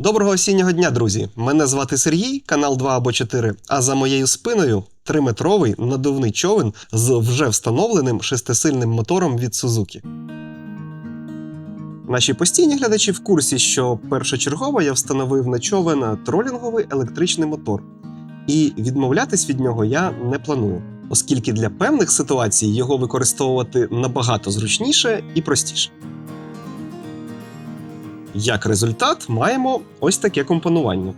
Доброго осіннього дня, друзі! Мене звати Сергій, канал 2 або 4, а за моєю спиною триметровий надувний човен з вже встановленим шестисильним мотором від Suzuki. Наші постійні глядачі в курсі, що першочергово я встановив на човен тролінговий електричний мотор, і відмовлятись від нього я не планую, оскільки для певних ситуацій його використовувати набагато зручніше і простіше. Як результат, маємо ось таке компонування: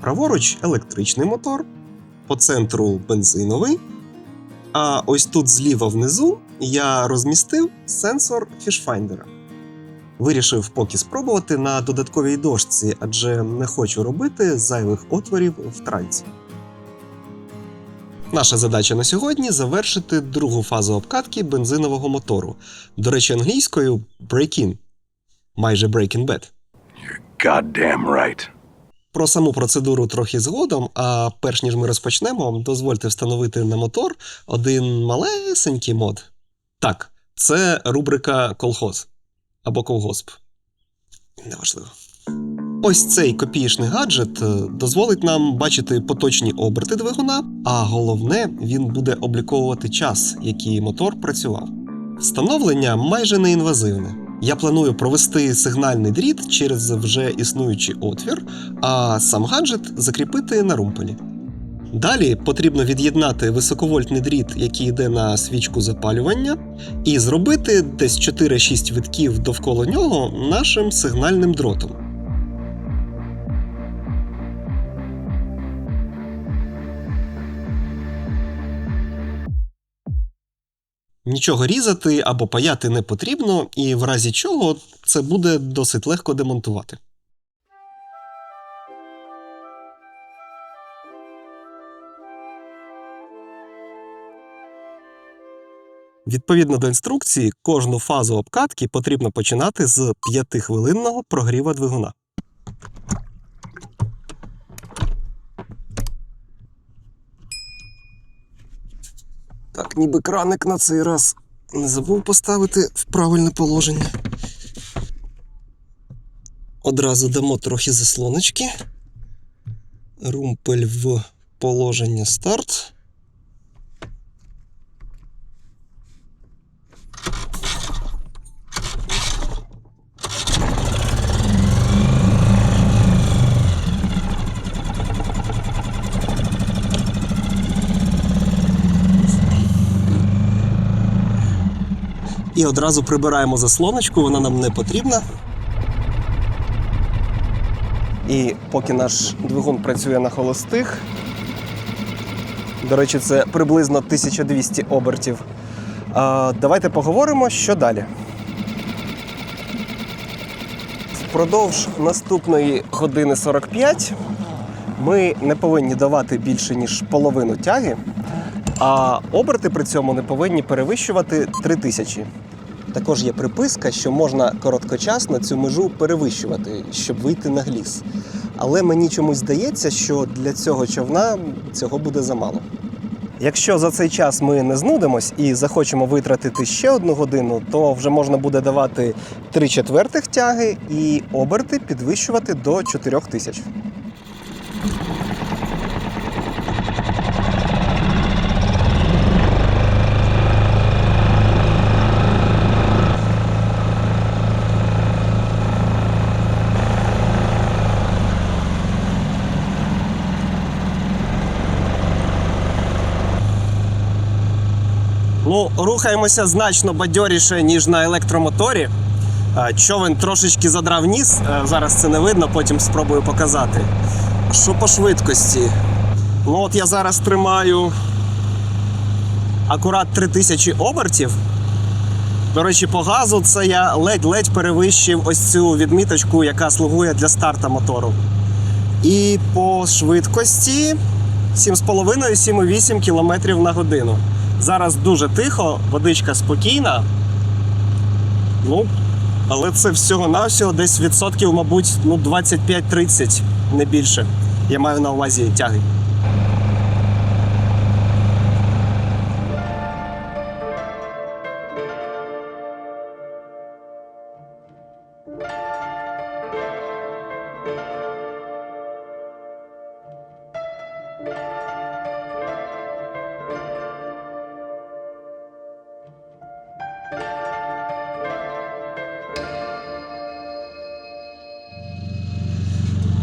праворуч електричний мотор, по центру бензиновий. А ось тут зліва внизу я розмістив сенсор фішфайндера. Вирішив поки спробувати на додатковій дошці, адже не хочу робити зайвих отворів в тральці. Наша задача на сьогодні завершити другу фазу обкатки бензинового мотору. До речі, англійською break-in. Майже Breaking Bad. Goddamn right. Про саму процедуру трохи згодом, а перш ніж ми розпочнемо, дозвольте встановити на мотор один малесенький мод. Так, це рубрика колхоз або колгосп. Неважливо. Ось цей копієчний гаджет е, дозволить нам бачити поточні оберти двигуна, а головне, він буде обліковувати час, який мотор працював. Встановлення майже неінвазивне. Я планую провести сигнальний дріт через вже існуючий отвір, а сам гаджет закріпити на румпелі. Далі потрібно від'єднати високовольтний дріт, який йде на свічку запалювання, і зробити десь 4-6 витків довкола нього нашим сигнальним дротом. Нічого різати або паяти не потрібно, і в разі чого це буде досить легко демонтувати. Відповідно до інструкції, кожну фазу обкатки потрібно починати з 5-хвилинного прогріва двигуна. Так, ніби краник на цей раз не забув поставити в правильне положення. Одразу дамо трохи заслоночки. Румпель в положення старт. І одразу прибираємо заслоночку, вона нам не потрібна. І поки наш двигун працює на холостих, до речі, це приблизно 1200 обертів. Давайте поговоримо, що далі. Впродовж наступної години 45 ми не повинні давати більше, ніж половину тяги, а оберти при цьому не повинні перевищувати 3000. Також є приписка, що можна короткочасно цю межу перевищувати, щоб вийти на гліс. Але мені чомусь здається, що для цього човна цього буде замало. Якщо за цей час ми не знудимось і захочемо витратити ще одну годину, то вже можна буде давати 3 четвертих тяги і оберти підвищувати до 4000. Ну, рухаємося значно бадьоріше, ніж на електромоторі. Човен трошечки задрав ніс, е, зараз це не видно, потім спробую показати. Що по швидкості? Ну, от я зараз тримаю акурат 3000 обертів. До речі, по газу це я ледь-ледь перевищив ось цю відміточку, яка слугує для старта мотору. І по швидкості 7,5-7,8 км на годину. Зараз дуже тихо, водичка спокійна. Ну, але це всього-навсього десь відсотків, мабуть, ну 25-30, не більше. Я маю на увазі тяги. you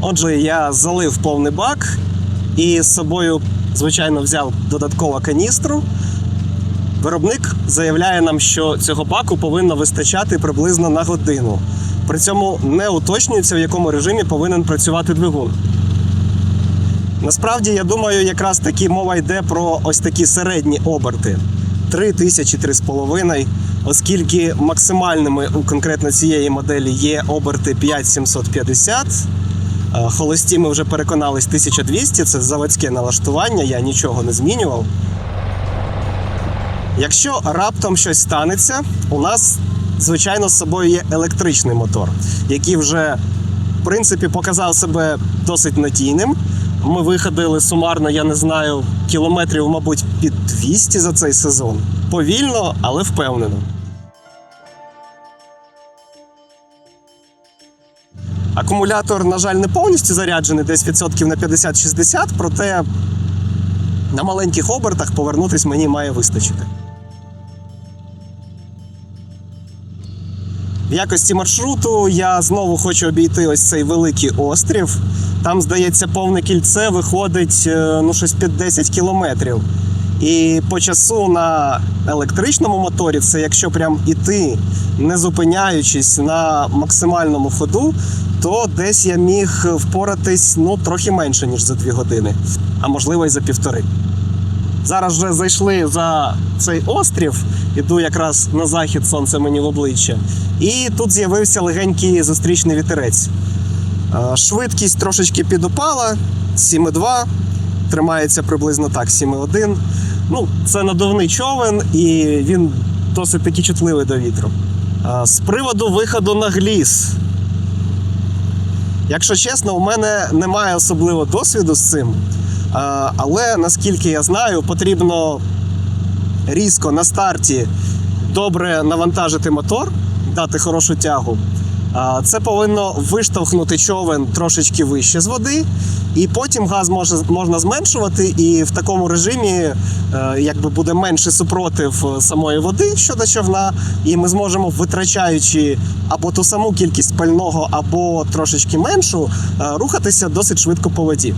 Отже, я залив повний бак і з собою, звичайно, взяв додаткову каністру. Виробник заявляє нам, що цього баку повинно вистачати приблизно на годину. При цьому не уточнюється, в якому режимі повинен працювати двигун. Насправді, я думаю, якраз таки мова йде про ось такі середні оберти 3 тисячі 3,5, оскільки максимальними у конкретно цієї моделі є оберти 5750. Е, Холості ми вже переконались 1200, це заводське налаштування, я нічого не змінював. Якщо раптом щось станеться, у нас, звичайно, з собою є електричний мотор, який вже, в принципі, показав себе досить надійним. Ми виходили сумарно, я не знаю, кілометрів, мабуть, під 200 за цей сезон. Повільно, але впевнено. Акумулятор, на жаль, не повністю заряджений, десь відсотків на 50-60, проте на маленьких обертах повернутись мені має вистачити. В якості маршруту я знову хочу обійти ось цей великий острів. Там, здається, повне кільце виходить е, ну, щось під 10 кілометрів. І по часу на електричному моторі, це якщо прям іти, не зупиняючись на максимальному ходу, то десь я міг впоратись ну, трохи менше, ніж за 2 години, а можливо і за півтори. Зараз вже зайшли за цей острів, іду якраз на захід, сонце мені в обличчя. І тут з'явився легенький зустрічний вітерець. Е, Швидкість трошечки підупала 7,2, тримається приблизно так, 7,1. Ну, це надувний човен, і він досить таки чутливий до вітру. З приводу виходу на гліс. Якщо чесно, у мене немає особливо досвіду з цим. Але наскільки я знаю, потрібно різко на старті добре навантажити мотор, дати хорошу тягу. Це повинно виштовхнути човен трошечки вище з води, і потім газ може, можна зменшувати, і в такому режимі е, якби буде менше супротив е, самої води щодо човна, і ми зможемо, витрачаючи або ту саму кількість пального, або трошечки меншу, е, рухатися досить швидко по воді.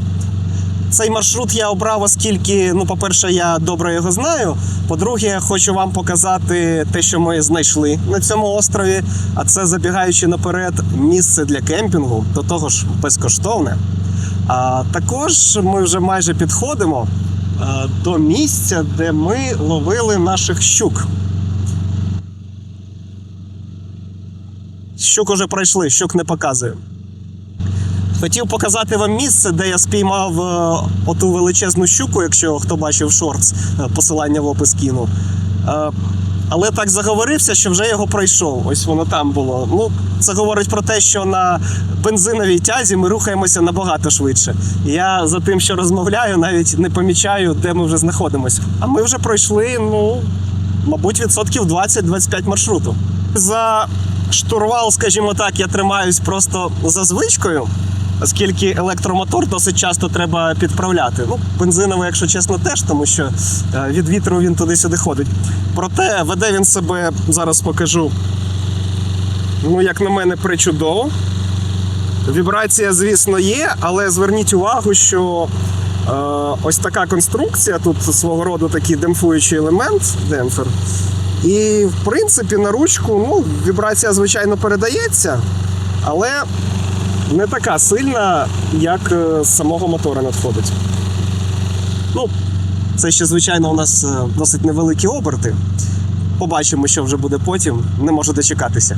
Цей маршрут я обрав, оскільки, ну, по-перше, я добре його знаю. По-друге, хочу вам показати те, що ми знайшли на цьому острові. А це забігаючи наперед, місце для кемпінгу, до того ж безкоштовне. А також ми вже майже підходимо а, до місця, де ми ловили наших щук. Щук уже пройшли, щук не показую. Хотів показати вам місце, де я спіймав е, оту величезну щуку, якщо хто бачив шортс, е, посилання в опис кину. Е, але так заговорився, що вже його пройшов. Ось воно там було. Ну, це говорить про те, що на бензиновій тязі ми рухаємося набагато швидше. Я за тим, що розмовляю, навіть не помічаю, де ми вже знаходимося. А ми вже пройшли, ну, мабуть, відсотків 20-25 маршруту. За штурвал, скажімо так, я тримаюсь просто за звичкою оскільки електромотор досить часто треба підправляти. Ну, бензиновий, якщо чесно, теж, тому що е, від вітру він туди-сюди ходить. Проте веде він себе, зараз покажу, ну, як на мене, причудово. Вібрація, звісно, є, але зверніть увагу, що е, ось така конструкція, тут свого роду такий демпфуючий елемент, демпфер. І, в принципі, на ручку ну, вібрація, звичайно, передається, але не така сильна, як е, з самого мотора надходить. Ну, це ще, звичайно, у нас е, досить невеликі оберти. Побачимо, що вже буде потім. Не можу дочекатися.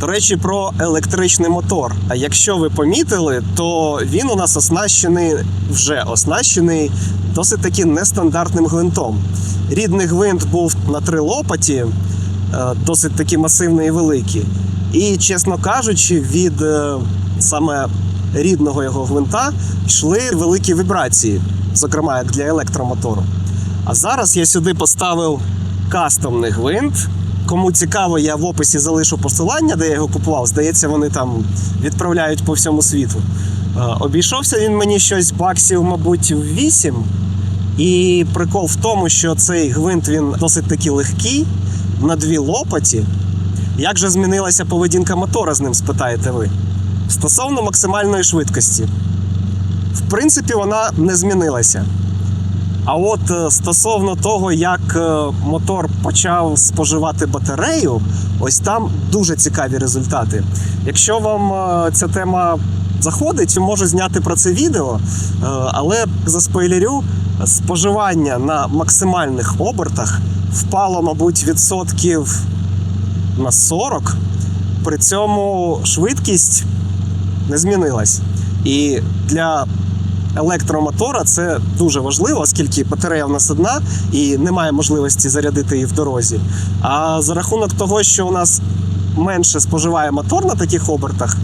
До речі, про електричний мотор. А якщо ви помітили, то він у нас оснащений, вже оснащений досить таки нестандартним гвинтом. Рідний гвинт був на три лопаті, е, досить таки масивний і великий. І, чесно кажучи, від е, саме рідного його гвинта йшли великі вібрації, зокрема як для електромотору. А зараз я сюди поставив кастомний гвинт. Кому цікаво, я в описі залишу посилання, де я його купував. Здається, вони там відправляють по всьому світу. Е, Обійшовся він мені щось баксів, мабуть, 8. І прикол в тому, що цей гвинт він досить таки легкий на дві лопаті. Як же змінилася поведінка мотора з ним, спитаєте ви? Стосовно максимальної швидкості, в принципі, вона не змінилася. А от е, стосовно того, як е, мотор почав споживати батарею, ось там дуже цікаві результати. Якщо вам е, ця тема заходить, можу зняти про це відео, але заспойлерю, споживання на максимальних обертах впало, мабуть, відсотків на 40. При цьому швидкість не змінилась. І для електромотора це дуже важливо, оскільки батарея в нас одна і немає можливості зарядити її в дорозі. А за рахунок того, що у нас менше споживає мотор на таких обертах,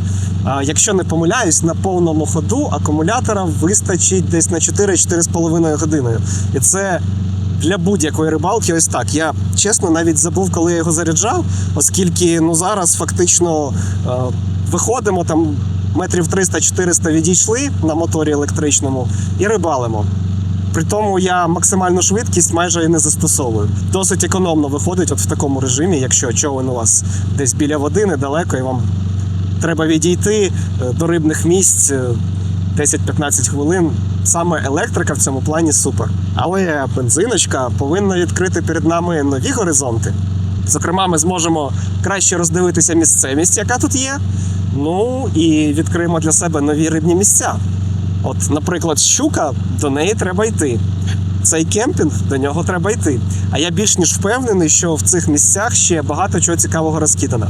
якщо не помиляюсь, на повному ходу акумулятора вистачить десь на 4-4,5 години. І це для будь-якої рибалки ось так. Я чесно навіть забув, коли я його заряджав, оскільки ну зараз фактично е, виходимо там метрів 300-400 відійшли на моторі електричному і рибалимо. При тому я максимальну швидкість майже і не застосовую. Досить економно виходить от в такому режимі, якщо човен у вас десь біля води недалеко, і вам треба відійти е, до рибних місць е, 10-15 хвилин. Саме електрика в цьому плані супер. Але бензиночка повинна відкрити перед нами нові горизонти. Зокрема, ми зможемо краще роздивитися місцевість, яка тут є. Ну і відкриємо для себе нові рибні місця. От, наприклад, щука, до неї треба йти. Цей кемпінг до нього треба йти. А я більш ніж впевнений, що в цих місцях ще багато чого цікавого розкидано.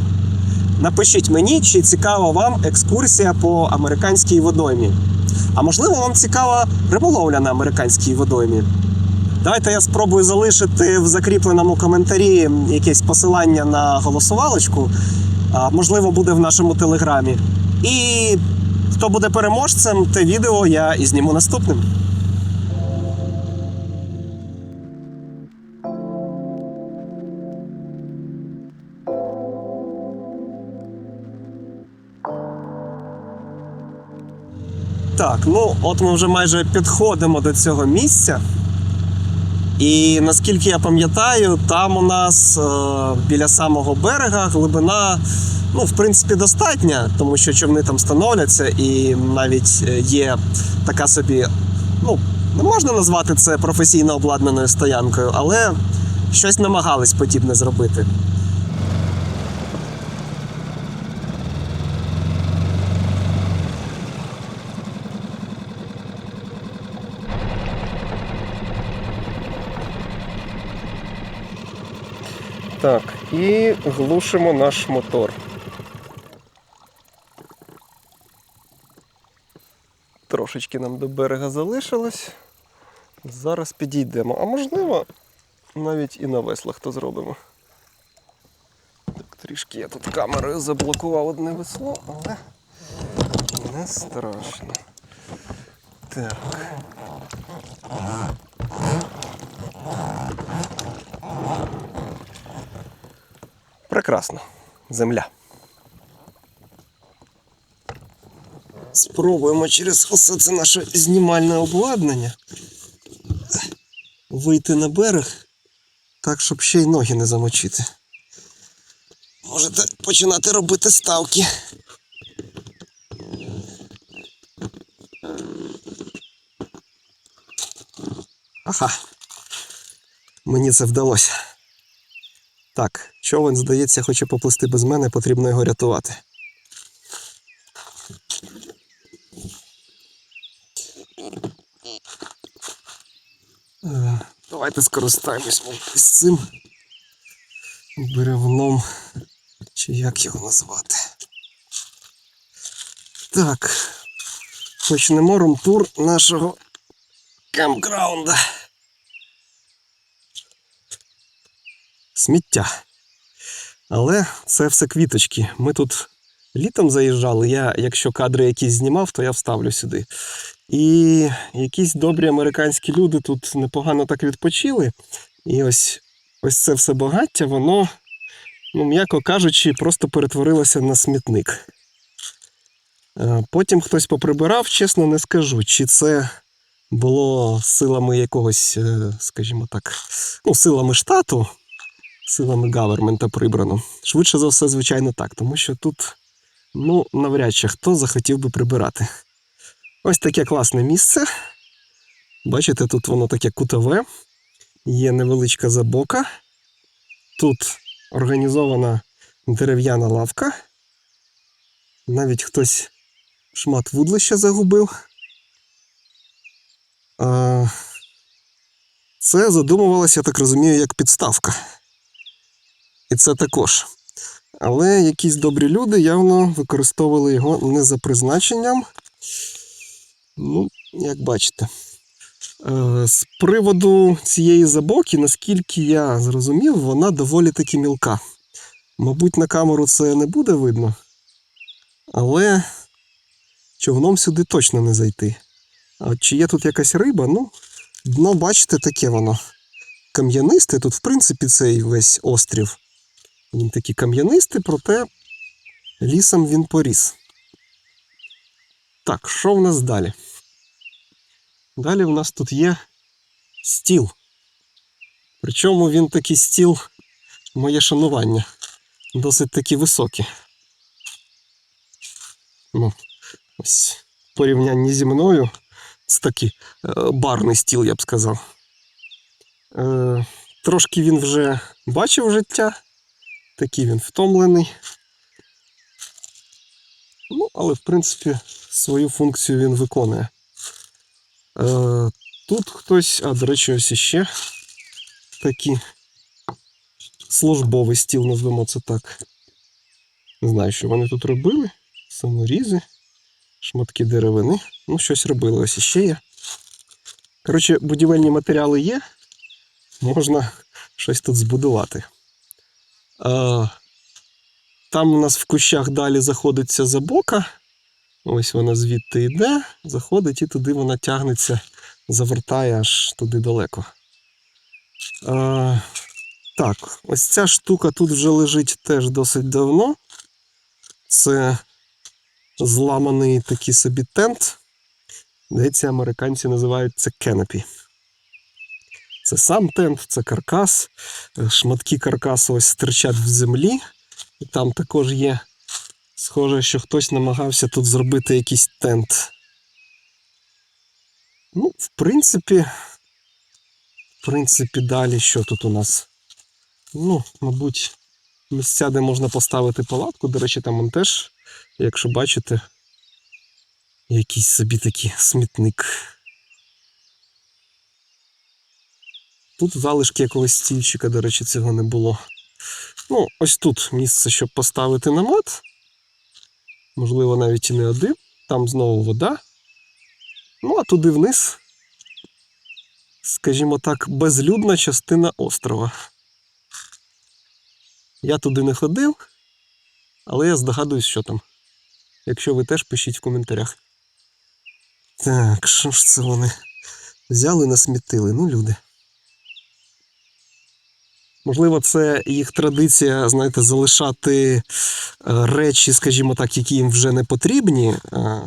Напишіть мені, чи цікава вам екскурсія по американській водоймі. А можливо, вам цікава риболовля на американській водоймі. Давайте я спробую залишити в закріпленому коментарі якесь посилання на голосувалочку. Можливо, буде в нашому телеграмі. І хто буде переможцем, те відео я і зніму наступним. Так, ну от ми вже майже підходимо до цього місця. І наскільки я пам'ятаю, там у нас е, біля самого берега глибина, ну, в принципі, достатня, тому що човни там становляться, і навіть е, є така собі, ну, не можна назвати це професійно обладнаною стоянкою, але щось намагались подібне зробити. Так, і глушимо наш мотор. Трошечки нам до берега залишилось. Зараз підійдемо. А можливо, навіть і на веслах то зробимо. Так, трішки я тут камерою заблокував одне весло, але не страшно. Так. Прекрасно. Земля. Спробуємо через усе це наше знімальне обладнання вийти на берег так, щоб ще й ноги не замочити. Можете починати робити ставки. Ага. Мені це вдалося. Так, човен, здається, хоче поплисти без мене, потрібно його рятувати. Е, Давайте скористаємось ось цим бревном. Чи як його назвати? Так. Почнемо румтур нашого кемпграунда. Сміття. Але це все квіточки. Ми тут літом заїжджали. Я, якщо кадри якісь знімав, то я вставлю сюди. І якісь добрі американські люди тут непогано так відпочили. І ось ось це все багаття, воно, ну, м'яко кажучи, просто перетворилося на смітник. Е, Потім хтось поприбирав, чесно не скажу, чи це було силами якогось, е, скажімо так, ну, силами штату, силами гавермента прибрано. Швидше за все, звичайно, так, тому що тут Ну, навряд чи хто захотів би прибирати. Ось таке класне місце. Бачите, тут воно таке кутове, є невеличка забока. Тут організована дерев'яна лавка. Навіть хтось шмат вудлища загубив. Це задумувалося, я так розумію, як підставка. І це також. Але якісь добрі люди явно використовували його не за призначенням. Ну, як бачите. Е, З приводу цієї забоки, наскільки я зрозумів, вона доволі таки мілка. Мабуть, на камеру це не буде видно, але човном сюди точно не зайти. А чи є тут якась риба? Ну, дно, бачите, таке воно. Кам'янисте. Тут, в принципі, цей весь острів. Він такий кам'янистий, проте лісом він поріс. Так, що в нас далі? Далі в нас тут є стіл. Причому він такий стіл, моє шанування, досить таки високий. Ну, ось в порівнянні зі мною це такий е, барний стіл, я б сказав. Е, трошки він вже бачив життя, такий він втомлений. Ну, але в принципі свою функцію він виконує. Е, тут хтось, а до речі, ось іще такий службовий стіл, назвемо це так. Не знаю, що вони тут робили. Саморізи, шматки деревини. Ну, щось робили, ось іще є. Коротше, будівельні матеріали є. Можна щось тут збудувати. Там у нас в кущах далі заходиться забока. Ось вона звідти йде, заходить і туди вона тягнеться, завертає аж туди далеко. Так, ось ця штука тут вже лежить теж досить давно. Це зламаний такий собі тент. Здається, американці називають це кенопі. Це сам тент, це каркас. Е, Шматки каркасу ось стирчать в землі. І там також є Схоже, що хтось намагався тут зробити якийсь тент. Ну, в принципі, в принципі, далі що тут у нас? Ну, мабуть, місця, де можна поставити палатку. До речі, там он теж, якщо бачите, якийсь собі такий смітник. Тут залишки якогось стільчика, до речі, цього не було. Ну, ось тут місце, щоб поставити намет. Можливо, навіть і не один. Там знову вода. Ну, а туди вниз, скажімо так, безлюдна частина острова. Я туди не ходив, але я здогадуюсь, що там. Якщо ви теж пишіть в коментарях. Так, що ж це вони взяли насмітили? Ну, люди. Можливо, це їх традиція, знаєте, залишати е, речі, скажімо так, які їм вже не потрібні. Е,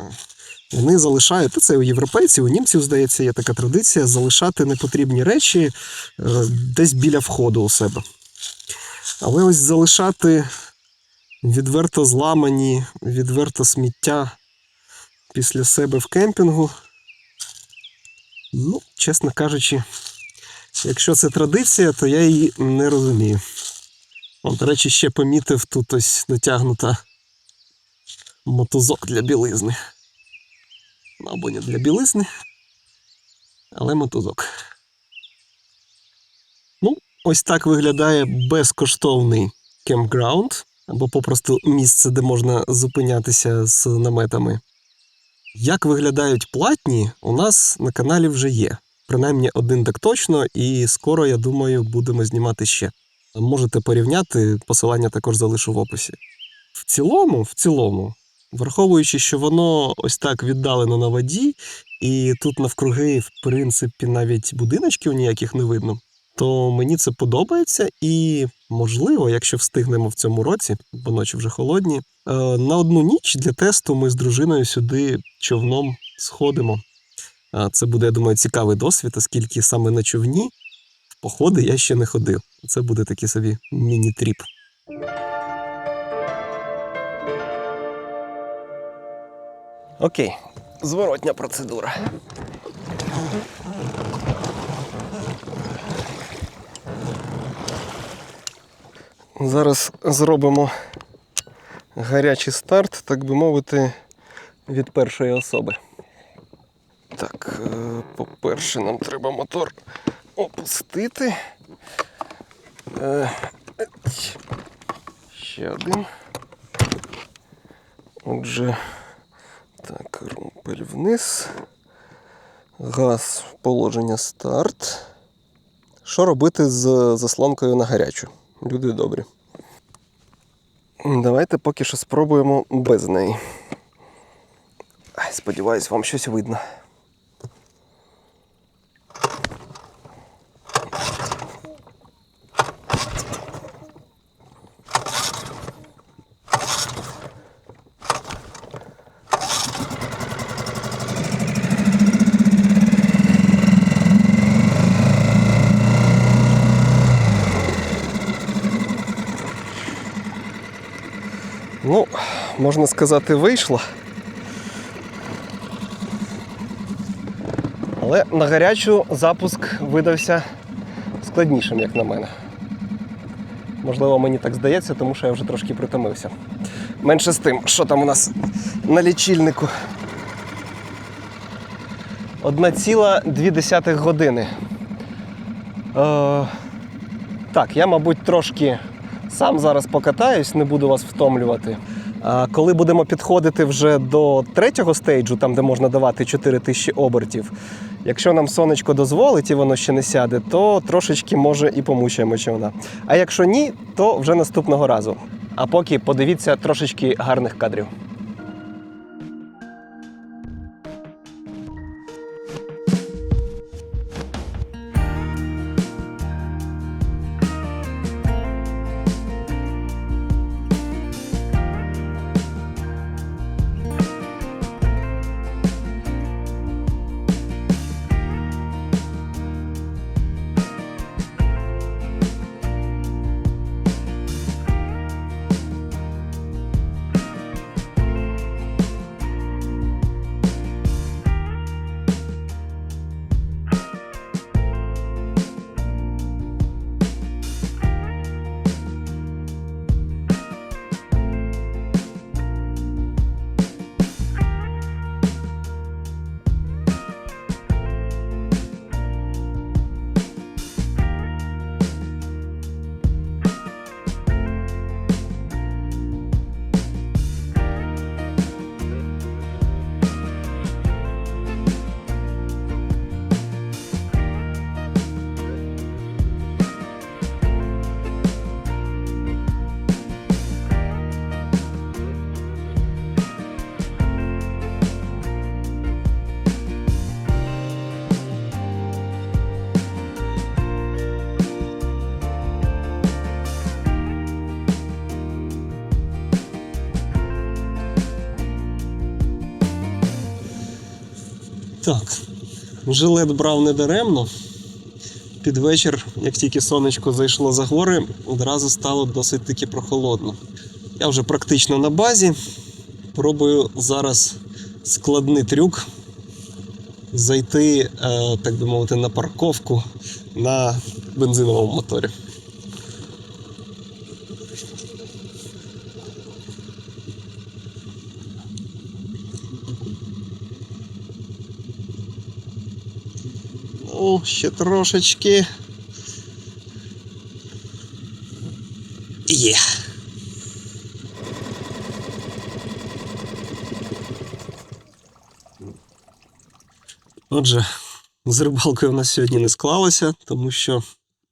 Вони залишають, це у європейців, у німців, здається, є така традиція залишати непотрібні речі е, десь біля входу у себе. Але ось залишати відверто зламані, відверто сміття після себе в кемпінгу. Ну, чесно кажучи, Якщо це традиція, то я її не розумію. От, до речі, ще помітив тут ось натягнута мотузок для білизни. Або не для білизни, але мотузок. Ну, ось так виглядає безкоштовний кемпграунд, або попросту місце, де можна зупинятися з наметами. Як виглядають платні, у нас на каналі вже є. Принаймні один так точно, і скоро, я думаю, будемо знімати ще. Можете порівняти, посилання також залишу в описі. В цілому, в цілому, враховуючи, що воно ось так віддалено на воді, і тут навкруги, в принципі, навіть будиночків ніяких не видно, то мені це подобається, і можливо, якщо встигнемо в цьому році, бо ночі вже холодні, е, на одну ніч для тесту ми з дружиною сюди човном сходимо. Це буде, я думаю, цікавий досвід, оскільки саме на човні в походи я ще не ходив. Це буде такий собі міні-тріп. Окей, зворотня процедура. Зараз зробимо гарячий старт, так би мовити, від першої особи. Так, е, по-перше, нам треба мотор опустити. Е. Ще один. Отже, так, румпель вниз. Газ положення старт. Що робити з заслонкою на гарячу? Люди добрі. Давайте поки що спробуємо без неї. Сподіваюсь, вам щось видно. Ну, можна сказати, вийшло. Але на гарячу запуск видався складнішим, як на мене. Можливо, мені так здається, тому що я вже трошки притомився. Менше з тим, що там у нас на лічильнику. 1,2 години. Е, так, я, мабуть, трошки сам зараз покатаюсь, не буду вас втомлювати. А коли будемо підходити вже до третього стейджу, там де можна давати 4000 обертів, якщо нам сонечко дозволить і воно ще не сяде, то трошечки може і помучаємо човна. А якщо ні, то вже наступного разу. А поки подивіться трошечки гарних кадрів. Так, жилет брав не даремно. Під вечір, як тільки сонечко зайшло за гори, одразу стало досить таки прохолодно. Я вже практично на базі. Пробую зараз складний трюк зайти, е, так би мовити, на парковку на бензиновому моторі. Ну, ще трошечки. Є. Отже, з рибалкою в нас сьогодні не склалося, тому що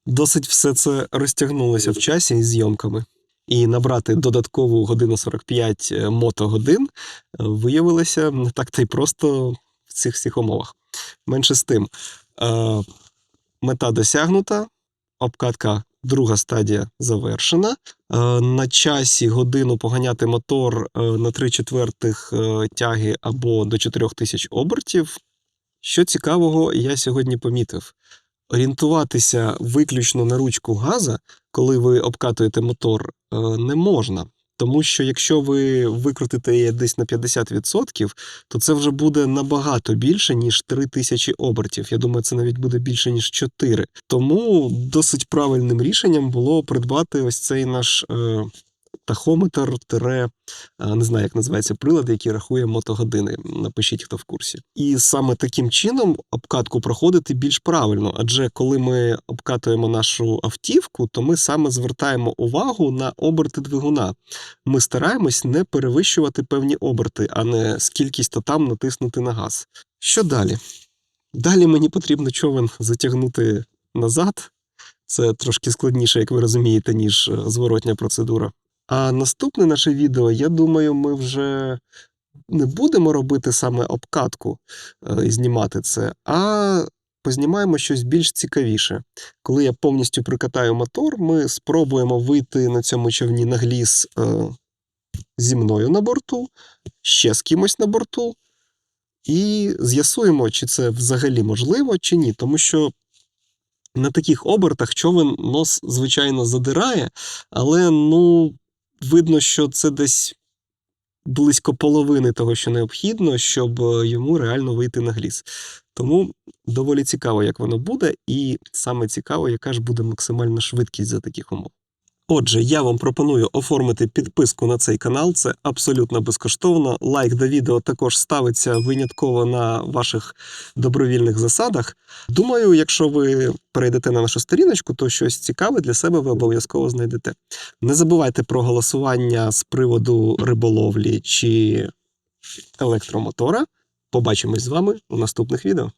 досить все це розтягнулося в часі із зйомками. І набрати додаткову годину 45 е, мотогодин е, виявилося не так та й просто в цих всіх умовах. Менше з тим, е, мета досягнута, обкатка друга стадія завершена. Е, на часі годину поганяти мотор е, на 3 четвертих е, тяги або до 4000 обертів. Що цікавого, я сьогодні помітив. Орієнтуватися виключно на ручку газа, коли ви обкатуєте мотор, не можна. Тому що якщо ви викрутите її десь на 50%, то це вже буде набагато більше, ніж 3000 обертів. Я думаю, це навіть буде більше, ніж 4. Тому досить правильним рішенням було придбати ось цей наш е, тахометр, тире, е, не знаю, як називається прилад, який рахує мотогодини. Напишіть, хто в курсі. І саме таким чином обкатку проходити більш правильно, адже коли ми обкатуємо нашу автівку, то ми саме звертаємо увагу на оберти двигуна. Ми стараємось не перевищувати певні оберти, а не скількись то там натиснути на газ. Що далі? Далі мені потрібно човен затягнути назад. Це трошки складніше, як ви розумієте, ніж е, зворотня процедура. А наступне наше відео, я думаю, ми вже не будемо робити саме обкатку е, і знімати це, а познімаємо щось більш цікавіше. Коли я повністю прикатаю мотор, ми спробуємо вийти на цьому човні на гліс е, зі мною на борту, ще з кимось на борту, і з'ясуємо, чи це взагалі можливо, чи ні. Тому що на таких обертах човен нос, звичайно, задирає, але ну, видно, що це десь близько половини того, що необхідно, щоб е, йому реально вийти на гліс. Тому доволі цікаво, як воно буде, і саме цікаво, яка ж буде максимальна швидкість за таких умов. Отже, я вам пропоную оформити підписку на цей канал. Це абсолютно безкоштовно. Лайк до відео також ставиться винятково на ваших добровільних засадах. Думаю, якщо ви перейдете на нашу сторіночку, то щось цікаве для себе ви обов'язково знайдете. Не забувайте про голосування з приводу риболовлі чи електромотора. Побачимось з вами у наступних відео.